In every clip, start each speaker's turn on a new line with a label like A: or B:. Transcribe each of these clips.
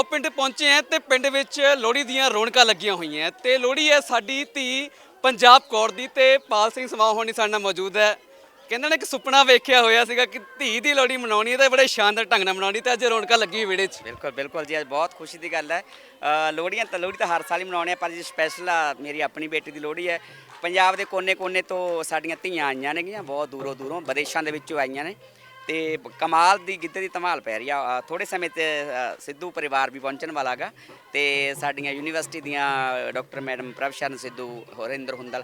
A: ਸੌ ਪਿੰਡ ਪਹੁੰਚੇ ਹਾਂ ਤੇ ਪਿੰਡ ਵਿੱਚ ਲੋਹੜੀ ਦੀਆਂ ਰੌਣਕਾਂ ਲੱਗੀਆਂ ਹੋਈਆਂ ਹੈ। ਤੇ ਲੋਹੜੀ ਹੈ ਸਾਡੀ ਧੀ ਪੰਜਾਬ ਕੌਰ ਦੀ ਤੇ ਪਾਲ ਸਿੰਘ ਸਮਾਹ ਹੋਣੀ ਸਾਡੇ ਨਾਲ ਮੌਜੂਦ ਹੈ। ਕਹਿੰਦੇ ਨੇ ਇੱਕ ਸੁਪਨਾ ਵੇਖਿਆ ਹੋਇਆ ਸੀਗਾ ਕਿ ਧੀ ਦੀ ਲੋਹੜੀ ਮਨਾਉਣੀ ਹੈ ਤੇ ਬੜੇ ਸ਼ਾਨਦਾਰ ਢੰਗ ਨਾਲ ਮਨਾਉਣੀ ਤੇ ਅੱਜ ਰੌਣਕਾਂ ਲੱਗੀ ਵਿਹੜੇ 'ਚ।
B: ਬਿਲਕੁਲ ਬਿਲਕੁਲ ਜੀ, ਅੱਜ ਬਹੁਤ ਖੁਸ਼ੀ ਦੀ ਗੱਲ ਹੈ। ਲੋਹੜੀਆਂ ਤਾਂ, ਲੋਹੜੀ ਤਾਂ ਹਰ ਸਾਲ ਹੀ ਮਨਾਉਣੇ ਆ ਪਰ ਜੀ ਸਪੈਸ਼ਲ ਆ, ਮੇਰੀ ਆਪਣੀ ਬੇਟੀ ਦੀ ਲੋਹੜੀ ਹੈ। ਪੰਜਾਬ ਦੇ ਕੋਨੇ-ਕੋਨੇ ਤੋਂ ਸਾਡੀਆਂ ਧੀਆਂ ਆਈਆਂ ਨੇਗੀਆਂ, ਬਹੁਤ ਦੂਰੋਂ ਦੂਰੋਂ ਵਿਦੇਸ਼ਾਂ ਦੇ ਵਿੱਚੋਂ ਆਈਆਂ ਨੇ। ਤੇ ਕਮਾਲ ਦੀ ਗਿੱਧੇ ਦੀ ਧਮਾਲ ਪੈ ਰਹੀ ਆ। ਅ, ਥੋੜੇ ਸਮੇਂ ਤੇ ਸਿੱਧੂ ਪਰਿਵਾਰ ਵੀ ਪਹੁੰਚਣ ਵਾਲਾ ਗਾ। ਤੇ ਸਾਡੀਆਂ ਯੂਨੀਵਰਸਿਟੀ ਦੀਆਂ ਡਾਕਟਰ ਮੈਡਮ ਪ੍ਰਭਸ਼ਨ ਸਿੱਧੂ ਹੋਰਿੰਦਰ ਹੁੰਦਲ।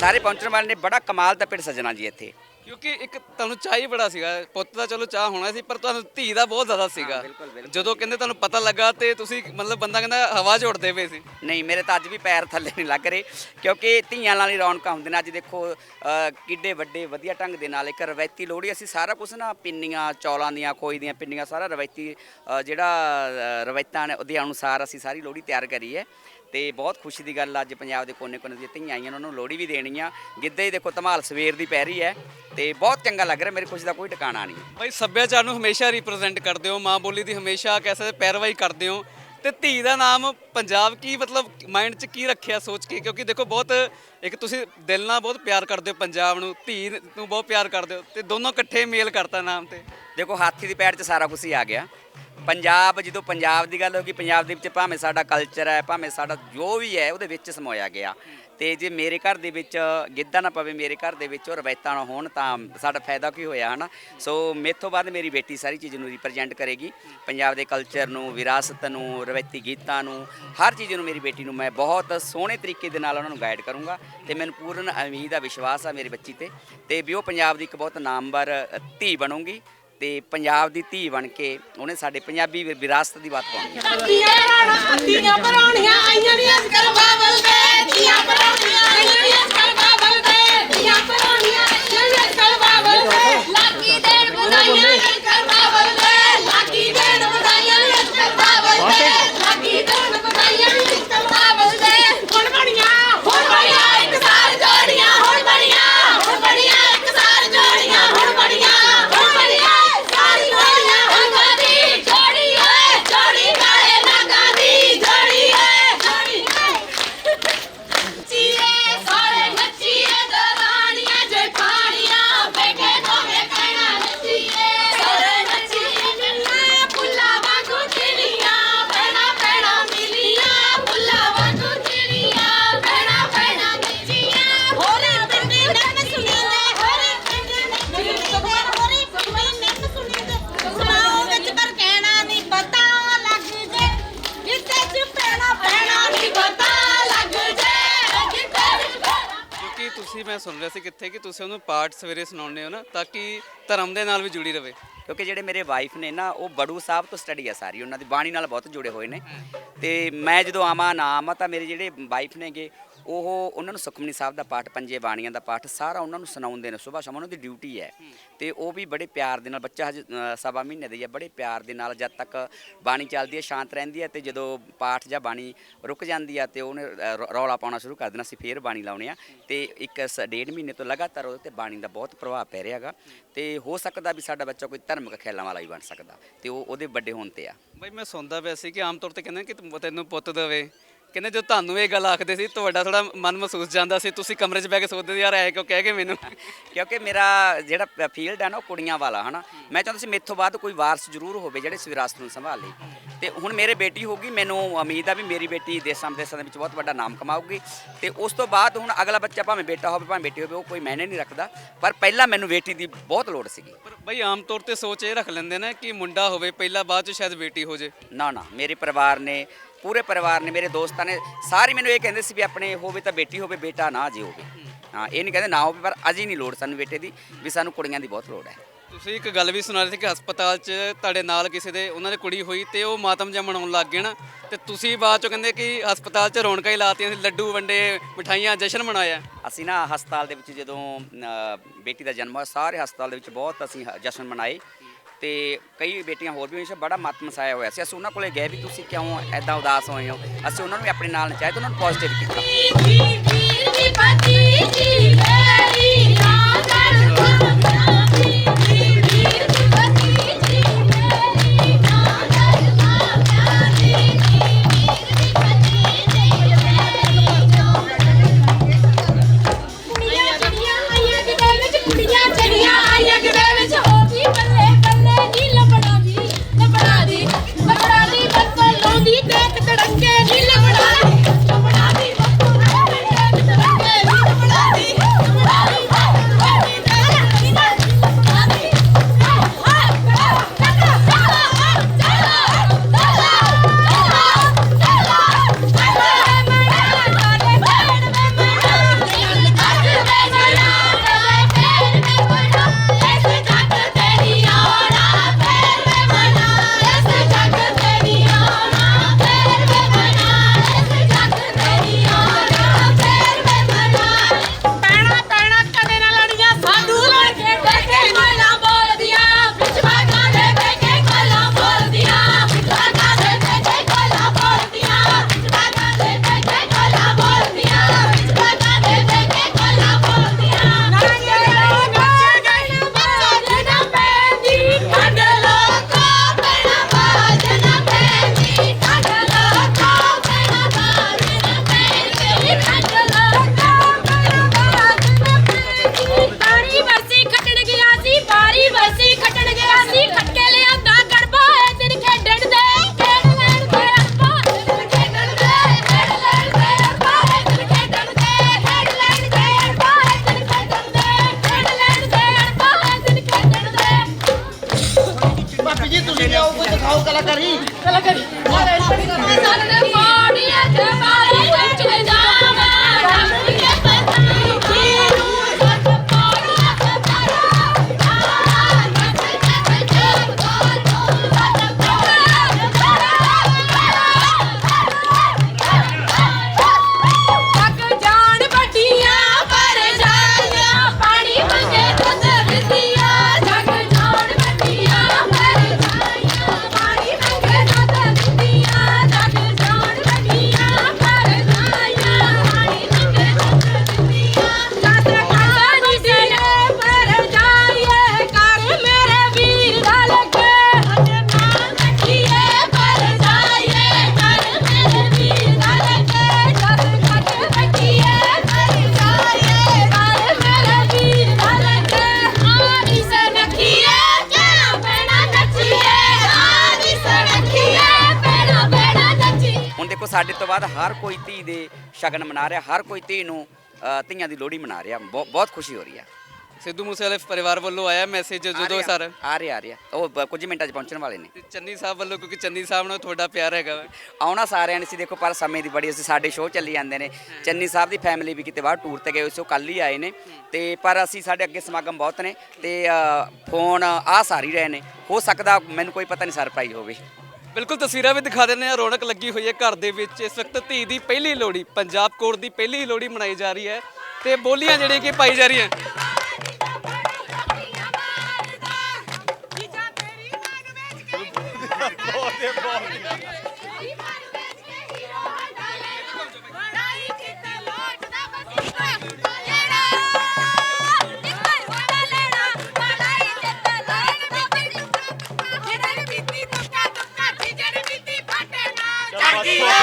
C: ਸਾਰੇ
B: ਪਹੁੰਚਣ ਵਾਲੇ ਨੇ ਬੜਾ ਕਮਾਲ ਦਾ ਪਿੰਡ ਸਜਣਾ ਜੀ ਇੱਥੇ।
A: ਕਿਉਂਕਿ ਇੱਕ ਤੁਹਾਨੂੰ ਚਾਹ ਹੀ ਬੜਾ ਸੀਗਾ ਪੁੱਤ ਦਾ ਚਲੋ ਚਾਹ ਹੋਣਾ ਸੀ ਪਰ ਤੁਹਾਨੂੰ ਧੀ ਦਾ ਬਹੁਤ ਜ਼ਿਆਦਾ ਸੀਗਾ। ਜਦੋਂ ਕਹਿੰਦੇ ਤੁਹਾਨੂੰ ਪਤਾ ਲੱਗਾ ਤੇ ਤੁਸੀਂ ਮਤਲਬ ਬੰਦਾ ਕਹਿੰਦਾ ਹਵਾ ਉੱਡਦੇ ਪਏ ਸੀ।
B: ਨਹੀਂ ਮੇਰੇ ਤਾਂ ਅੱਜ ਵੀ ਪੈਰ ਥੱਲੇ ਨਹੀਂ ਲੱਗ ਰਹੇ ਕਿਉਂਕਿ ਧੀਆਂ ਨਾਲ ਹੀ ਰੌਣਕਾਂ ਹੁੰਦੀਆਂ ਨੇ। ਅੱਜ ਦੇਖੋ ਕਿੱਡੇ ਵੱਡੇ ਵਧੀਆ ਢੰਗ ਦੇ ਨਾਲ ਇੱਕ ਰਵਾਇਤੀ ਲੋਹੜੀ ਅਸੀਂ ਸਾਰਾ ਕੁਝ ਨਾ ਪਿੰਨੀਆਂ ਚੌਲਾਂ ਦੀਆਂ ਖੋਈ ਦੀਆਂ ਪਿੰਨੀਆਂ ਸਾਰਾ ਰਵਾਇਤੀ ਜਿਹੜਾ ਰਵਾਇਤਾਂ ਨੇ ਉਹਦੇ ਅਨੁਸਾਰ ਅਸੀਂ ਸਾਰੀ ਲੋਹੜੀ ਤਿਆਰ ਕਰੀ ਹੈ। ਤੇ ਬਹੁਤ ਖੁਸ਼ੀ ਦੀ ਗੱਲ ਅੱਜ ਪੰਜਾਬ ਦੇ ਕੋਨੇ-ਕੋਨੇ ਦੀਆਂ ਧੀਆਂ ਆਈਆਂ ਉਹਨਾਂ ਨੂੰ ਲੋਹੜੀ ਵੀ ਦੇਣੀ ਆ। ਗਿੱਧੇ ਹੀ ਦੇਖੋ ਧਮਾਲ ਸਵੇਰ ਦੀ ਪੈ ਰਹੀ ਹੈ ਤੇ ਬਹੁਤ ਚੰਗਾ ਲੱਗ ਰਿਹਾ ਮੇਰੀ ਖੁਸ਼ੀ ਦਾ ਕੋਈ ਟਿਕਾਣਾ ਨਹੀਂ।
A: ਭਾਈ ਸੱਭਿਆਚਾਰ ਨੂੰ ਹਮੇਸ਼ਾ ਰਿਪਰੈਜ਼ੈਂਟ ਕਰਦੇ ਹੋ ਮਾਂ ਬੋਲੀ ਦੀ ਹਮੇਸ਼ਾ ਕੈਸੇ ਪੈਰਵਾਈ ਕਰਦੇ ਹੋ। ਤੇ ਧੀ ਦਾ ਨਾਮ ਪੰਜਾਬ ਕੀ ਮਤਲਬ ਮਾਈਂਡ 'ਚ ਕੀ ਰੱਖਿਆ ਸੋਚ ਕੇ? ਕਿਉਂਕਿ ਦੇਖੋ ਬਹੁਤ ਇੱਕ ਤੁਸੀਂ ਦਿਲ ਨਾਲ ਬਹੁਤ ਪਿਆਰ ਕਰਦੇ ਹੋ ਪੰਜਾਬ ਨੂੰ ਧੀ ਨੂੰ ਬਹੁਤ ਪਿਆਰ ਕਰਦੇ ਹੋ ਤੇ ਦੋਨੋਂ ਇਕੱਠੇ ਮੇਲ ਕਰਤਾ ਨਾਮ ਤੇ।
B: ਦੇਖੋ ਹਾਥੀ ਦੀ ਪੈਰ 'ਚ ਸਾਰਾ ਕੁਝ ਹੀ ਆ ਗਿਆ। ਪੰਜਾਬ, ਜਦੋਂ ਪੰਜਾਬ ਦੀ ਗੱਲ ਹੋ ਗਈ, ਪੰਜਾਬ ਦੇ ਵਿੱਚ ਭਾਵੇਂ ਸਾਡਾ ਕਲਚਰ ਹੈ, ਭਾਵੇਂ ਸਾਡਾ ਜੋ ਵੀ ਹੈ, ਉਹਦੇ ਵਿੱਚ ਸਮੋਇਆ ਗਿਆ। ਤੇ ਜੇ ਮੇਰੇ ਘਰ ਦੇ ਵਿੱਚ ਗਿੱਧਾ ਨਾ ਪਵੇ, ਮੇਰੇ ਘਰ ਦੇ ਵਿੱਚ ਉਹ ਰਵਾਇਤਾਂ ਨਾ ਹੋਣ, ਤਾਂ ਸਾਡਾ ਫਾਇਦਾ ਕੀ ਹੋਇਆ, ਹਨਾ? ਸੋ ਮੇਥੋਂ ਬਾਅਦ ਮੇਰੀ ਬੇਟੀ ਸਾਰੀ ਚੀਜ਼ ਨੂੰ ਰਿਪਰੈਜ਼ੈਂਟ ਕਰੇਗੀ। ਪੰਜਾਬ ਦੇ ਕਲਚਰ ਨੂੰ, ਵਿਰਾਸਤ ਨੂੰ, ਰਵਾਇਤੀ ਗੀਤਾਂ ਨੂੰ, ਹਰ ਚੀਜ਼ ਨੂੰ ਮੇਰੀ ਬੇਟੀ ਨੂੰ ਮੈਂ ਬਹੁਤ ਸੋਹਣੇ ਤਰੀਕੇ ਦੇ ਨਾਲ ਉਹਨਾਂ ਨੂੰ ਗਾਈਡ ਕਰੂੰਗਾ ਤੇ ਮੈਨੂੰ ਪੂਰਨ ਉਮੀਦ ਆ, ਵਿਸ਼ਵਾਸ ਆ ਮੇਰੀ ਬੱਚੀ ਤੇ। ਤੇ ਵੀ ਉਹ ਪੰਜਾਬ ਦੀ ਇੱਕ ਬਹੁਤ ਨਾਮਵਰ ਧੀ ਬਣੂਗੀ। ਤੇ ਪੰਜਾਬ ਦੀ ਧੀ ਬਣ ਕੇ ਉਹਨੇ ਸਾਡੇ ਪੰਜਾਬੀ ਵਿਰਾਸਤ ਦੀ ਬਾਤ ਪਾਉਣੀ ਹੈ।
C: ਧੀਆਂ ਰਾਣਾ ਧੀਆਂ ਪਰਾਉਣੀਆਂ ਆਈਆਂ ਨੀ ਅੱਜ ਕੱਲ ਬਾਬਲ ਦੇ। ਧੀਆਂ ਪਰਾਉਣੀਆਂ ਆਈਆਂ ਨੀ ਅੱਜ ਕੱਲ ਬਾਬਲ ਦੇ। ਧੀਆਂ ਪਰਾਉਣੀਆਂ ਆਈਆਂ ਨੀ ਅੱਜ ਕੱਲ ਬਾਬਲ ਦੇ। ਲਾਗੀ ਦੇਣ ਵਧਾਈਆਂ
A: ਤੁਸੀਂ ਮੈਂ ਸੁਣ ਰਿਹਾ ਸੀ ਕਿੱਥੇ ਕਿ ਤੁਸੀਂ ਉਹਨੂੰ ਪਾਠ ਸਵੇਰੇ ਸੁਣਾਉਂਦੇ ਹੋ ਨਾ ਤਾਂ ਕਿ ਧਰਮ ਦੇ ਨਾਲ ਵੀ ਜੁੜੀ ਰਵੇ।
B: ਕਿਉਂਕਿ ਜਿਹੜੇ ਮੇਰੇ ਵਾਈਫ ਨੇ ਨਾ ਉਹ ਬੜੂ ਸਾਹਿਬ ਤੋਂ ਸਟੱਡੀ ਆ ਸਾਰੀ ਉਹਨਾਂ ਦੀ ਬਾਣੀ ਨਾਲ ਬਹੁਤ ਜੁੜੇ ਹੋਏ ਨੇ। ਤੇ ਮੈਂ ਜਦੋਂ ਆਵਾਂ ਨਾ ਆਵਾਂ ਤਾਂ ਮੇਰੇ ਜਿਹੜੇ ਵਾਈਫ ਨੇਗੇ ਉਹ ਉਹਨਾਂ ਨੂੰ ਸੁਖਮਨੀ ਸਾਹਿਬ ਦਾ ਪਾਠ ਪੰਜੇ ਬਾਣੀਆਂ ਦਾ ਪਾਠ ਸਾਰਾ ਉਹਨਾਂ ਨੂੰ ਸੁਣਾਉਂਦੇ ਨੇ ਸਵੇਰ ਸ਼ਾਮ ਉਹਨਾਂ ਦੀ ਡਿਊਟੀ ਹੈ। ਤੇ ਉਹ ਵੀ ਬੜੇ ਪਿਆਰ ਦੇ ਨਾਲ ਬੱਚਾ ਹਜੇ ਸਵਾ ਮਹੀਨੇ ਦੀ ਹੈ ਬੜੇ ਪਿਆਰ ਦੇ ਨਾਲ ਜਦ ਤੱਕ ਬਾਣੀ ਚੱਲਦੀ ਹੈ ਸ਼ਾਂਤ ਰਹਿੰਦੀ ਹੈ ਤੇ ਜਦੋਂ ਪਾਠ ਜਾਂ ਬਾਣੀ ਰੁਕ ਜਾਂਦੀ ਹੈ ਤੇ ਉਹਨੇ ਰੌਲਾ ਪਾਉਣਾ ਸ਼ੁਰੂ ਕਰ ਦੇਣਾ ਸੀ ਫੇਰ ਬਾਣੀ ਲਾਉਣੇ ਆ। ਤੇ ਇੱਕ ਡੇਢ ਮਹੀਨੇ ਤੋਂ ਲਗਾਤਾਰ ਉਹਦੇ ਤੇ ਬਾਣੀ ਦਾ ਬਹੁਤ ਪ੍ਰਭਾਵ ਪੈ ਰਿਹਾਗਾ ਤੇ ਹੋ ਸਕਦਾ ਵੀ ਸਾਡਾ ਬੱਚਾ ਕੋਈ ਧਰਮਿਕ ਖਿਆਲਾਂ ਵਾਲਾ ਵੀ ਬਣ ਸਕਦਾ ਤੇ ਉਹ ਉਹਦੇ ਵੱਡੇ ਹੋਣ ਤੇ ਆ।
A: ਬਈ ਮੈਂ ਸੁਣਦਾ ਪਿਆ ਸੀ ਕਿ ਆਮ ਤੌਰ ਤੇ ਕਹਿੰਦੇ ਕਿ ਤੈਨੂੰ ਪੁੱਤ ਦੇਵੇ। ਕਹਿੰਦੇ ਜੋ ਤੁਹਾਨੂੰ ਇਹ ਗੱਲ ਆਖਦੇ ਸੀ ਤੁਹਾਡਾ ਥੋੜਾ ਮਨ ਮਹਿਸੂਸ ਜਾਂਦਾ ਸੀ। ਤੁਸੀਂ ਕਮਰੇ 'ਚ ਬਹਿ ਕੇ ਸੋਚਦੇ ਸੀ ਯਾਰ ਐ ਕਿਉਂ ਕਹਿ ਕੇ ਮੈਨੂੰ?
B: ਕਿਉਂਕਿ ਮੇਰਾ ਜਿਹੜਾ ਫੀਲਡ ਹੈ ਨਾ ਉਹ ਕੁੜੀਆਂ ਵਾਲਾ ਹਨਾ? ਮੈਂ ਚਾਹੁੰਦਾ ਸੀ ਮੇਥੋਂ ਬਾਅਦ ਕੋਈ ਵਾਰਸ ਜ਼ਰੂਰ ਹੋਵੇ ਜਿਹੜੇ ਇਸ ਵਿਰਾਸਤ ਨੂੰ ਸੰਭਾਲ। ਲੇ ਤੇ ਹੁਣ ਮੇਰੇ ਬੇਟੀ ਹੋਗੀ ਮੈਨੂੰ ਉਮੀਦ ਆ ਵੀ ਮੇਰੀ ਬੇਟੀ ਦੇਸਾਂ ਵਿਦੇਸਾਂ ਦੇ ਵਿੱਚ ਬਹੁਤ ਵੱਡਾ ਨਾਮ ਕਮਾਊਗੀ। ਤੇ ਉਸ ਤੋਂ ਬਾਅਦ ਹੁਣ ਅਗਲਾ ਬੱਚਾ ਭਾਵੇਂ ਬੇਟਾ ਹੋਵੇ ਭਾਵੇਂ ਬੇਟੀ ਹੋਵੇ ਉਹ ਕੋਈ ਮਾਇਨੇ ਨਹੀਂ ਰੱਖਦਾ। ਪਰ ਪਹਿਲਾਂ ਮੈਨੂੰ ਬੇਟੀ ਦੀ ਬਹੁਤ ਲੋੜ ਸੀਗੀ।
A: ਪਰ ਬਈ ਆਮ ਤੌਰ ਤੇ ਸੋਚ ਇਹ ਰੱਖ ਲੈਂਦੇ ਨੇ ਕਿ ਮੁੰਡਾ ਹੋਵੇ ਪਹਿਲਾਂ ਬਾਅਦ 'ਚ ਸ਼ਾਇਦ ਬੇਟੀ ਹੋ ਜੇ।
B: ਨਾ ਨਾ ਮੇਰੇ ਪਰਿਵਾਰ ਨੇ ਪੂਰੇ ਪਰਿਵਾਰ ਨੇ ਮੇਰੇ ਦੋਸਤਾਂ ਨੇ ਸਾਰੇ ਮੈਨੂੰ ਇਹ ਕਹਿੰਦੇ ਸੀ ਵੀ ਆਪਣੇ ਹੋਵੇ ਤਾਂ ਬੇਟੀ ਹੋਵੇ ਬੇਟਾ ਨਾ ਜੇ ਹੋਵੇ। ਹਾਂ ਇਹ ਨਹੀਂ ਕਹਿੰਦੇ ਨਾ ਹੋਵੇ ਪਰ ਅਜੇ ਨਹੀਂ ਲੋੜ ਸਾਨੂੰ ਬੇਟੇ ਦੀ ਵੀ ਸਾਨੂੰ ਕੁੜੀਆਂ ਦੀ ਬਹੁਤ ਲੋੜ ਹੈ।
A: ਤੁਸੀਂ ਇੱਕ ਗੱਲ ਵੀ ਸੁਣਾ ਰਹੇ ਸੀ ਕਿ ਹਸਪਤਾਲ 'ਚ ਤੁਹਾਡੇ ਨਾਲ ਕਿਸੇ ਦੇ ਉਹਨਾਂ ਦੀ ਕੁੜੀ ਹੋਈ ਤੇ ਉਹ ਮਾਤਮ ਜਿਹਾ ਮਨਾਉਣ ਲੱਗ ਗਏ ਨਾ। ਤੇ ਤੁਸੀਂ ਬਾਅਦ 'ਚੋਂ ਕਹਿੰਦੇ ਕਿ ਹਸਪਤਾਲ 'ਚ ਰੌਣਕਾਂ ਹੀ ਲਾਤੀਆਂ ਸੀ ਲੱਡੂ ਵੰਡੇ ਮਠਾਈਆਂ ਜਸ਼ਨ ਮਨਾਇਆ।
B: ਅਸੀਂ ਨਾ ਹਸਪਤਾਲ ਦੇ ਵਿੱਚ ਜਦੋਂ ਅ, ਬੇਟੀ ਦਾ ਜਨਮ ਹੋਇਆ ਸਾਰੇ ਹਸਪਤਾਲ ਦੇ ਵਿੱਚ ਬਹੁਤ ਅਸੀਂ ਹ- ਜਸ਼ਨ ਮਨਾਏ। ਤੇ ਕਈ ਬੇਟੀਆਂ ਹੋਰ ਵੀ ਹੋਈਆਂ ਸੀ ਬੜਾ ਮਤ ਮਸਾਇਆ ਹੋਇਆ ਸੀ ਅਸੀਂ ਉਹਨਾਂ ਕੋਲੇ ਗਏ ਵੀ ਤੁਸੀਂ ਕਿਉਂ ਐਦਾਂ ਉਦਾਸ ਹੋਏ ਹੋ ਅਸੀਂ ਉਹਨਾਂ ਨੂੰ ਵੀ ਆਪਣੇ ਨਾਲ ਨਚਾਇਆ ਤੇ ਉਹਨਾਂ ਨੂੰ ਪੋਜ਼ਿਟਿਵ ਕੀਤਾ
C: ਦੇ ਜੀ
D: ਤੁਸੀਂ ਲਿਆਓ ਕੋਈ ਦਿਖਾਓ ਕਲਾਕਾਰੀ।
C: ਕਲਾਕਾਰੀ। ਸਾਡੇ ਪਾਣੀਆਂ ਤੇ
B: ਸਾਡੇ ਤੋਂ ਬਾਅਦ ਹਰ ਕੋਈ ਧੀ ਦੇ ਸ਼ਗਨ ਮਨਾ ਰਿਹਾ ਹਰ ਕੋਈ ਧੀ ਨੂੰ ਅ, ਧੀਆਂ ਦੀ ਲੋਹੜੀ ਮਨਾ ਰਿਹਾ। ਬਹੁ- ਬਹੁਤ ਖੁਸ਼ੀ ਹੋ ਰਹੀ ਆ।
A: ਸਿੱਧੂ ਮੂਸੇਵਾਲੇ ਪਰਿਵਾਰ ਵੱਲੋਂ ਆਇਆ ਮੈਸੇਜ ਜਦੋਂ ਸਰ?
B: ਆ ਰਿਹਾ ਆ ਰਿਹਾ। ਉਹ ਬ- ਕੁਝ ਮਿੰਟਾਂ 'ਚ ਪਹੁੰਚਣ ਵਾਲੇ ਨੇ।
A: ਤੇ ਚੰਨੀ ਸਾਹਿਬ ਵੱਲੋਂ ਕਿਉਂਕਿ ਚੰਨੀ ਸਾਹਿਬ ਨਾਲ ਤੁਹਾਡਾ ਪਿਆਰ ਹੈਗਾ ਵਾ।
B: ਆਉਣਾ ਸਾਰਿਆਂ ਨੇ ਸੀ ਦੇਖੋ ਪਰ ਸਮੇਂ ਦੀ ਬੜੀ ਅਸੀਂ ਸਾਡੇ ਸ਼ੋਅ ਚੱਲੀ ਜਾਂਦੇ ਨੇ। ਚੰਨੀ ਸਾਹਿਬ ਦੀ ਫੈਮਿਲੀ ਵੀ ਕਿਤੇ ਬਾਹਰ ਟੂਰ ਤੇ ਗਏ ਹੋਏ ਸੀ ਉਹ ਕੱਲ ਹੀ ਆਏ ਨੇ। ਤੇ ਪਰ ਅਸੀਂ ਸਾਡੇ ਅੱਗੇ ਸਮਾਗਮ ਬਹੁਤ ਨੇ। ਤੇ ਅ, ਫੋਨ ਆ ਸਾਰੀ ਰਹੇ ਨੇ। ਹੋ ਸਕਦਾ ਮੈਨੂੰ ਕੋਈ ਪਤਾ ਨਹੀਂ ਸਰਪ੍ਰਾਈਜ਼ ਹੋਵੇ।
C: ਬਿਲਕੁਲ ਤਸਵੀਰਾਂ ਵੀ ਦਿਖਾ ਦਿੰਦੇ ਆ ਰੌਣਕ ਲੱਗੀ ਹੋਈ ਹੈ ਘਰ ਦੇ ਵਿੱਚ। ਇਸ ਵਕਤ ਧੀ ਦੀ ਪਹਿਲੀ ਲੋਹੜੀ ਪੰਜਾਬ ਕੋਟ ਦੀ ਪਹਿਲੀ ਲੋਹੜੀ ਮਨਾਈ ਜਾ ਰਹੀ ਹੈ ਤੇ ਬੋਲੀਆਂ ਜਿਹੜੀਆਂ ਕਿ ਪਾਈ ਜਾ ਰਹੀਆਂ।
E: Fuck,
C: fuck.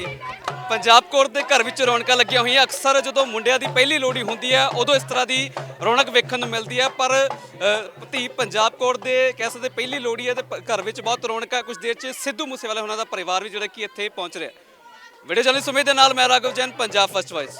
C: ਧੀ ਪੰਜਾਬ ਕੋਟ ਦੇ ਘਰ ਵਿੱਚ ਰੌਣਕਾਂ ਲੱਗੀਆਂ ਹੋਈਆਂ। ਅਕਸਰ ਜਦੋਂ ਮੁੰਡਿਆਂ ਦੀ ਪਹਿਲੀ ਲੋਹੜੀ ਹੁੰਦੀ ਹੈ ਉਦੋਂ ਇਸ ਤਰ੍ਹਾਂ ਦੀ ਰੌਣਕ ਵੇਖਣ ਨੂੰ ਮਿਲਦੀ ਹੈ। ਪਰ ਅ, ਧੀ ਪੰਜਾਬ ਕੋਟ ਦੇ ਕਹਿ ਸਕਦੇ ਪਹਿਲੀ ਲੋਹੜੀ ਹੈ ਤੇ ਪ- ਘਰ ਵਿੱਚ ਬਹੁਤ ਰੌਣਕ ਹੈ। ਕੁਝ ਦੇਰ 'ਚ ਸਿੱਧੂ ਮੂਸੇਵਾਲਾ ਉਹਨਾਂ ਦਾ ਪਰਿਵਾਰ ਵੀ ਜਿਹੜਾ ਕਿ ਇੱਥੇ ਪਹੁੰਚ ਰਿਹਾ ਵੀਡੀਓ ਜਰਨਲਿਸਟ ਸੁਮੇਧ ਦੇ ਨਾਲ ਮੈਂ ਰਾਘਵ ਜੈਨ ਪੰਜਾਬ ਫਸਟ ਵਾਇਸ।